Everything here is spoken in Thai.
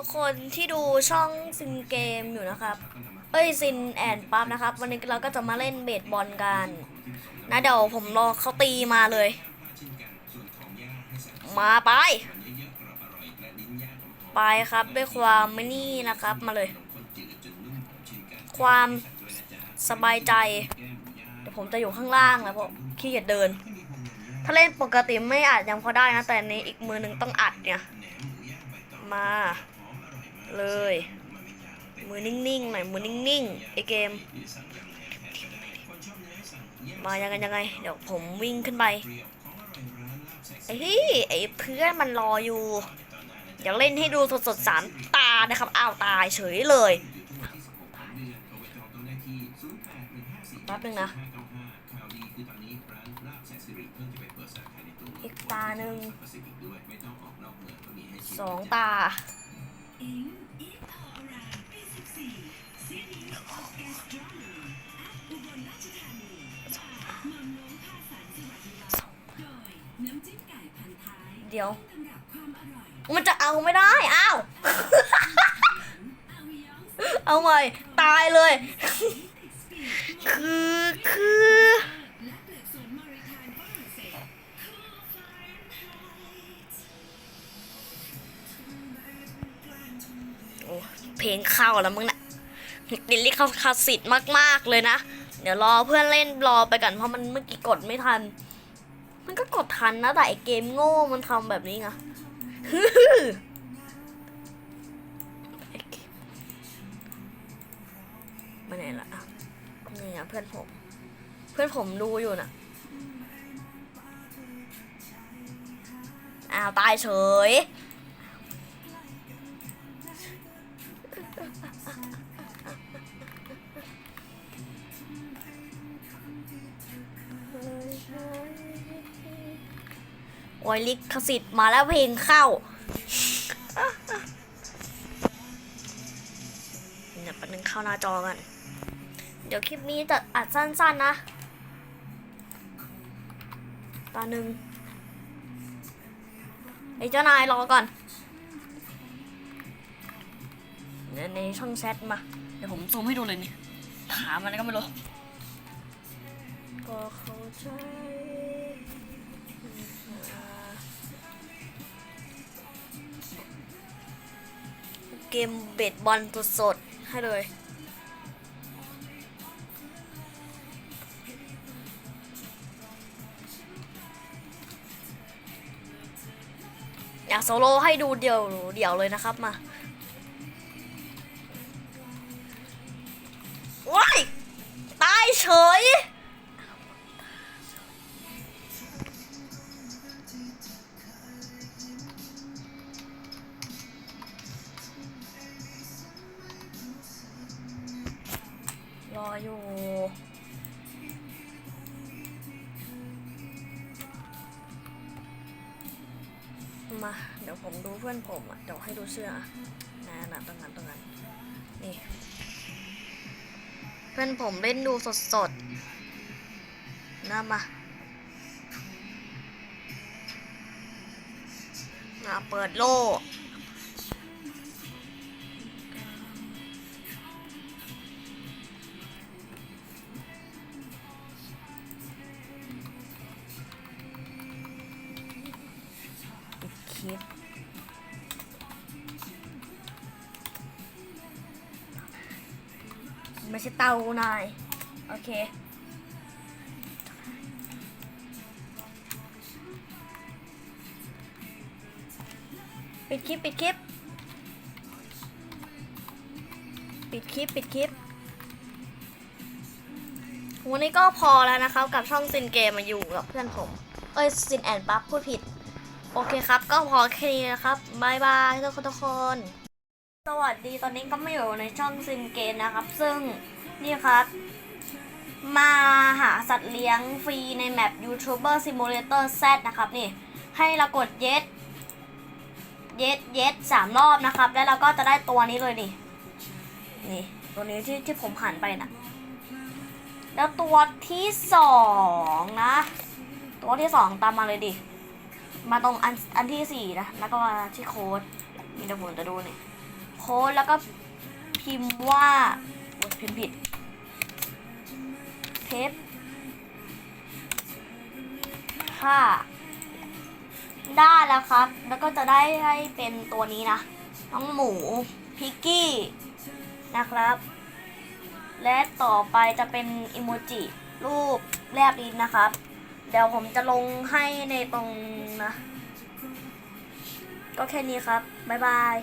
ทุกคนที่ดูช่องซินเกมอยู่นะครับ เอ้ยซินแอนปั๊บนะครับ วันนี้เราก็จะมาเล่นเบสบอลกัน นะเดี๋ยวผมรอเขาตีมาเลย มาไป ไปครับด้วยความไม่นี่นะครับมาเลย ความสบายใจ เดี๋ยวผมจะอยู่ข้างล่างแล้วผมขี้เกียจเดิน ถ้าเล่นปกติไม่อัดยังพอได้นะ แต่อันนี้อีกมือหนึ่งต้องอัดเนี่ย มา เลย มือนิ่งๆหน่อยมือนิ่งๆไอเกม มายังไงยังไง เดี๋ยวผมวิ่งขึ้นไปไอ้ที่ไอ้เพื่อนมันรออยู่เดี๋ยวเล่นให้ดูสดๆสามตานะครับอ้าวตายเฉยเลยแป๊บนึงนะอีกตาหนึ่งสองตา เดียว มันจะเอาไม่ได้อ้าวเอาใหม่ตายเลย คือคือโอ้เพลงเข้าแล้วมึงนะดิลลี่เขาคาสสิกมาก ๆ เลยนะ เดี๋ยวรอเพื่อนเล่นรอไปก่อนเพราะมันเมื่อกี้กดไม่ทัน มันก็กดทันนะแต่ไอเกมโง่มันทำแบบนี้ไงไมาไหนละนี่อะเพื่อนผม เพื่อนผมดูอยู่น่ะอ้าวตายเฉย โอ้ยลิขสิทธิ์มาแล้วเพลงเข้าเดี๋ยวแป๊บนึงเข้าหน้าจอกันเดี๋ยวคลิปนี้จะอัดสั้น ๆ นะตาหนึ่งไอ้เจ้านายรอก่อนในในช่องแชทมา เดี๋ยวผมซูมให้ดูเลยนี่ถามมันก็ไม่รู้ ก็เข้าใจ เกมเบสบอลสดๆให้เลยอยากโซโล่ให้ดูเดี่ยวเดี่ยวเลยนะครับมาว้ายตายเฉย ออยู่ มา เดี๋ยวผมดูเพื่อนผมอะ เดี๋ยวให้ดูเสื้อนะนะตรงนั้นตรงนั้น นี่ เพื่อนผมเล่นดูสดสดๆนะมามาเปิดโล่ ปิด ไม่ใช่เตานาย โอเคปิดคลิปปิดคลิปปิดคลิปปิดคลิปวันนี้ก็พอแล้วนะครับ กับช่องซินเกมมาอยู่กับเพื่อนผม เอ้ยซินแอนปั๊บพูดผิด โอเคครับ ก็พอแค่นี้นะครับบายบายทุกคนทุกคน สวัสดีตอนนี้ก็มาอยู่ในช่องซินเกนนะครับ ซึ่งนี่ครับ มาหาสัตว์เลี้ยงฟรีในแมป YouTuber Simulator Z นะครับนี่ ให้เรากดเย็ดเย็ดเย็ดสามรอบนะครับ แล้วเราก็จะได้ตัวนี้เลยนี่ นี่ ตัวนี้ที่ที่ผมหันไปนะแล้วตัวที่สองนะ ตัวที่สองตามมาเลยดิ มาตรงอันอันที่สี่นะ แล้วก็มาที่โค้ดมีแต่ผมจะดูนี่โพสต์แล้วก็พิมพ์ว่าพิมพ์ผิดเพชรค่ะได้แล้วครับ แล้วก็จะได้ให้เป็นตัวนี้นะ น้องหมูพิกกี้นะครับ และต่อไปจะเป็นอิโมจิรูปแลบลิ้นนะครับ ดี๋ยวผมจะลงให้ในตรงนะ ก็แค่นี้ครับ บ๊ายบาย